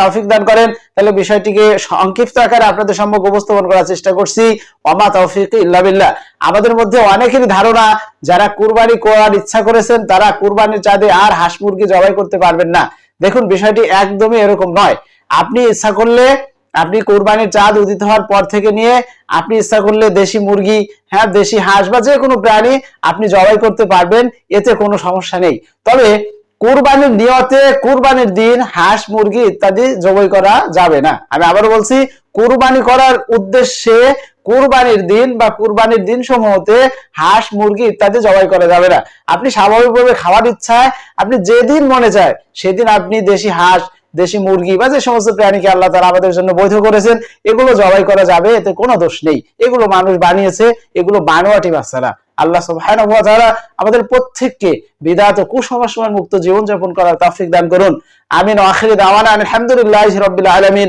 তৌফিক দান করেন, তাহলে বিষয়টিকে সংক্ষিপ্ত আকারে আপনাদের সম্মুখে উপস্থাপন করার চেষ্টা করছি। ওমা তৌফিক ইল্লা বিল্লাহ। আমাদের মধ্যে অনেকেরই ধারণা, যারা কুরবানি করার ইচ্ছা করেছেন, তারা কুরবানির চাঁদে আর হাঁস মুরগি জবাই করতে পারবেন না। দেখুন, বিষয়টি একদমই এরকম নয়। আপনি ইচ্ছা করলে আপনি কোরবানির চাঁদ উদিত হওয়ার পর থেকে নিয়ে আপনি ইচ্ছা করলে দেশি মুরগি হ্যাঁ দেশি হাঁস বা যে কোনো প্রাণী আপনি জবাই করতে পারবেন, এতে কোনো সমস্যা নেই। তবে কোরবানির নিয়তে, কুরবানির দিন হাঁস, মুরগি ইত্যাদি জবাই করা যাবে না। আমি আবারও বলছি, কুরবানি করার উদ্দেশ্যে কুরবানির দিন বা কুরবানির দিন সমূহতে হাঁস, মুরগি ইত্যাদি জবাই করা যাবে না। আপনি স্বাভাবিকভাবে খাওয়ার ইচ্ছায় আপনি যেদিন মনে চায় সেদিন আপনি দেশি হাঁস, দেশি মুরগি বা যে সমস্ত প্রাণীকে আল্লাহ তারা আমাদের জন্য বৈধ করেছেন, এগুলো জবাই করা যাবে, এতে কোনো দোষ নেই। এগুলো মানুষ বানিয়েছে, এগুলো বানোয়াটি বাচ্চারা। আল্লাহ সুবহানাহু ওয়া তাআলা আমাদের প্রত্যেককে বিদাত ও কুসংস্কার মুক্ত জীবন যাপন করার তৌফিক দান করুন। আমিন ওয়া আখিরি দাওয়ানা আলহামদুলিল্লাহি রাব্বিল আলামিন।